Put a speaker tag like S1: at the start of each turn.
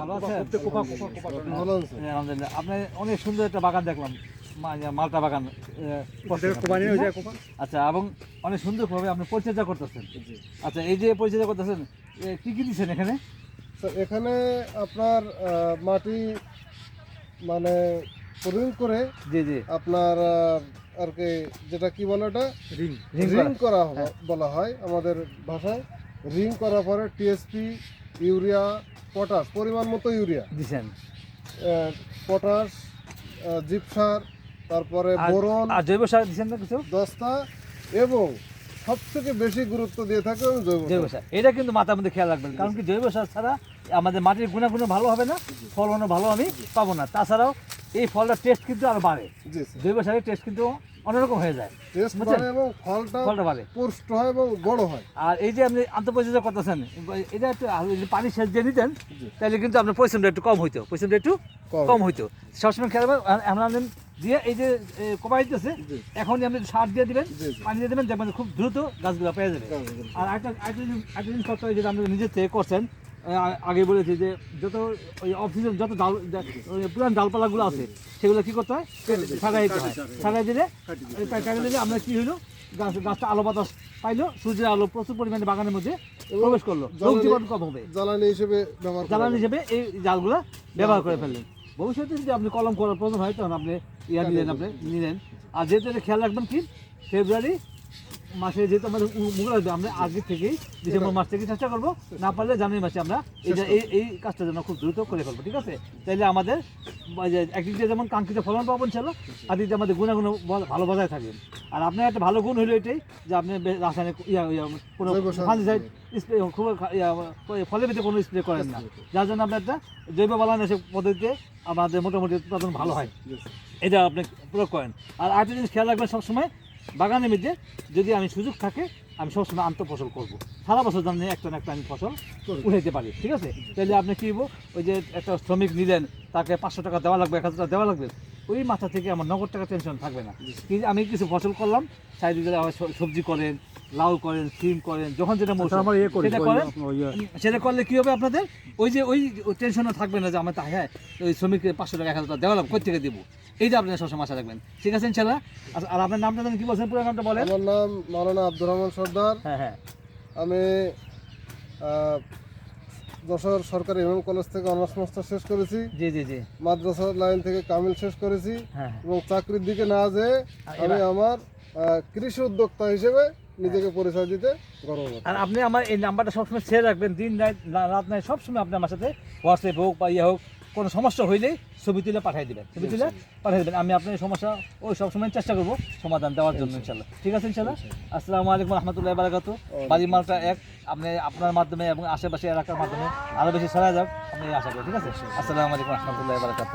S1: ভালো আছেন?
S2: ভালো আছে।
S1: হ্যাঁ, আলহামদুলিল্লাহ। আপনি অনেক সুন্দর একটা বাগান দেখলাম মালটা বাগান করছেন। আচ্ছা এবং অনেক সুন্দরভাবে আপনি পরিচর্যা করতেছেন। আচ্ছা এই যে পরিচর্যা করতেছেন এ, কি কি দিচ্ছেন এখানে?
S2: তো এখানে আপনার মাটি মানে প্রয়োগ করে
S1: জি জি।
S2: আপনার আর কি যেটা কি বলে ওটা?
S1: রিং
S2: রিং করা। বলা হয় আমাদের ভাষায়। রিং করার পরে টিএসপি ইউরিয়া পটাশ পরিমাণ মতো ইউরিয়া।
S1: দিচ্ছেন
S2: আহ, পটাশ জিপসার তারপরে বোরন
S1: আর জৈব সার দিচ্ছেন না কিছু?
S2: দস্তা এবং সবথেকে বেশি গুরুত্ব দিয়ে থাকে জৈব
S1: জৈব
S2: সার।
S1: এটা কিন্তু মাথার মধ্যে খেয়াল রাখবেন কারণ কি জৈব সার ছাড়া আমাদের মাটির গুণাগুণ ভালো হবে না ফলনও ভালো আমি পাবো না। তাছাড়াও এই ফলটার টেস্ট কিন্তু আরও বাড়ে। জৈব সারের টেস্ট কিন্তু অন্যরকম হয়ে যায়
S2: টেস্ট
S1: বুঝছেন?
S2: বাড়ে এবং ফলটা
S1: ফলটা বাড়ে
S2: পুষ্ট হয় এবং বড় হয়
S1: আর এই যে আপনি আন্তঃপরিচর্যা করতেছেন এটা একটু পানি সেচ দিয়ে নিতেন তাহলে কিন্তু আপনার পরিশ্রমটা একটু কম হইতো পরিশ্রমটা একটু
S2: কম।
S1: হইতো সবসময় খেয়াল দিয়ে এই যে এ, দিতেছে। এখনই আপনি সার দিয়ে দিবেন। পানি দিয়ে দেবেন দেখবেন খুব দ্রুত গাছগুলো পেয়ে যাবে। আর একটা একটা জিনিস করতে যেটা আপনি নিজের থেকে করছেন আগে বলেছি যে যত ওই অক্সিজেন যত ডাল পুরান ডালপালাগুলো আছে সেগুলো কি করতে হয়? ছাগাই দিতে হয়। ছাগাই দিলে ছাগাই দিলে আমরা কি হইল? গাছ গাছটা আলো বাতাস পাইলো সূর্যের আলো প্রচুর পরিমাণে বাগানের মধ্যে প্রবেশ করল। রোগ জীবাণু কম হবে।
S2: জ্বালানি হিসেবে ব্যবহার
S1: জ্বালানি হিসেবে এই জালগুলো ব্যবহার করে ফেললেন। ভবিষ্যতে যদি আপনি কলম করার প্রয়োজন হয় তখন আপনি ইয়া নিলেন আপনি নিলেন। আর যেহেতু খেয়াল রাখবেন কি ফেব্রুয়ারি মাসে যেহেতু আমাদের মুখে আসবে আমরা আগে থেকেই ডিসেম্বর মাস থেকে চেষ্টা করব। না পারলে জানুয়ারি মাসে আমরা এই যে- এই এই কাজটা যেন খুব দ্রুত করে ফেলব ঠিক আছে? তাইলে আমাদের একদিক দিয়ে যেমন কাঙ্ক্ষিত ফলন পাবেন ছিল আর দিক আমাদের গুণাগুণ ভালো বজায় থাকবে আর আপনার একটা ভালো গুণ হলো এটাই যে আপনি রাসায়নিক ইয়া ইয়া কোনো ফাঙ্গিসাইড স্প্রে খুব ফলের ভিতরে কোনো স্প্রে করেন না। যার জন্য আপনার একটা জৈব বালানাশক পদ্ধতিতে আমাদের মোটামুটি উৎপাদন ভালো হয়। এটা আপনি প্রয়োগ করেন। আর আরেকটা জিনিস খেয়াল রাখবেন সবসময় বাগানের মধ্যে যদি আমি সুযোগ থাকে আমি সবসময় আন্ত ফসল করব। সারা বছর জানি একটা না একটা আমি ফসল। উঠাইতে পারি ঠিক আছে? তাহলে আপনি কি বলব ওই যে একটা শ্রমিক নিলেন তাকে পাঁচশো টাকা দেওয়া লাগবে এক হাজার টাকা দেওয়া লাগবে ওই মাথা থেকে আমার নগদ টাকা টেনশন থাকবে না। আমি কিছু ফসল করলাম সাইডে যদি আমার সবজি করেন লাউ করেন সিম করেন যখন যেটা মৌসুম সেটা করেন? সেটা করলে কি হবে আপনাদের? ওই যে ওই টেনশনও থাকবে না যে আমার তা হ্যাঁ ওই শ্রমিককে পাঁচশো টাকা এক হাজার টাকা দেওয়া লাগবে কোথা থেকে দেবো এইটা আপনারা সবসময় আশা রাখবেন। ঠিক আছে ইনশাল্লাহ আচ্ছা, আর আপনার নামটা জানেন কি বলছেন পুরো নামটা বলেন?
S2: আমার নাম মাওলানা আব্দুর রহমান সর্দার।
S1: হ্যাঁ হ্যাঁ।
S2: আমি আহ, যশোর সরকারি ইমাম কলেজ থেকে অনার্স মাস্টার শেষ করেছি।
S1: জি জি জি।
S2: মাদ্রাসা লাইন থেকে কামিল শেষ করেছি।
S1: হ্যাঁ
S2: এবং চাকরির দিকে না যেয়ে আমি আমার আহ, কৃষি উদ্যোক্তা হিসেবে নিজেকে পরিচয় দিতে গর্ববোধ
S1: আর আপনি আমার এই নাম্বারটা সবসময় ছেড়ে রাখবেন। দিন রাত রাত নাই সবসময় আপনি আমার সাথে হোয়াটসঅ্যাপ হোক বা ইয়ে হোক কোনো সমস্যা হইলেই ছবি তুলে পাঠিয়ে দেবেন। ছবি তুলে পাঠিয়ে দেবেন। আমি আপনার সমস্যা ওই সবসময় চেষ্টা করব সমাধান দেওয়ার জন্য ইনশাল্লাহ। ঠিক আছে ইনশাল্লাহ? আসসালামু আলাইকুম রহমতুল্লাহ বারাকাত। বাড়ি মালটা এক আপনি আপনার মাধ্যমে এবং আশেপাশে এলাকার মাধ্যমে আরও বেশি ছড়া যাক আমি আশা করি। ঠিক আছে? আসসালামু আলাইকুম রহমতুল্লাহ বারাকাত।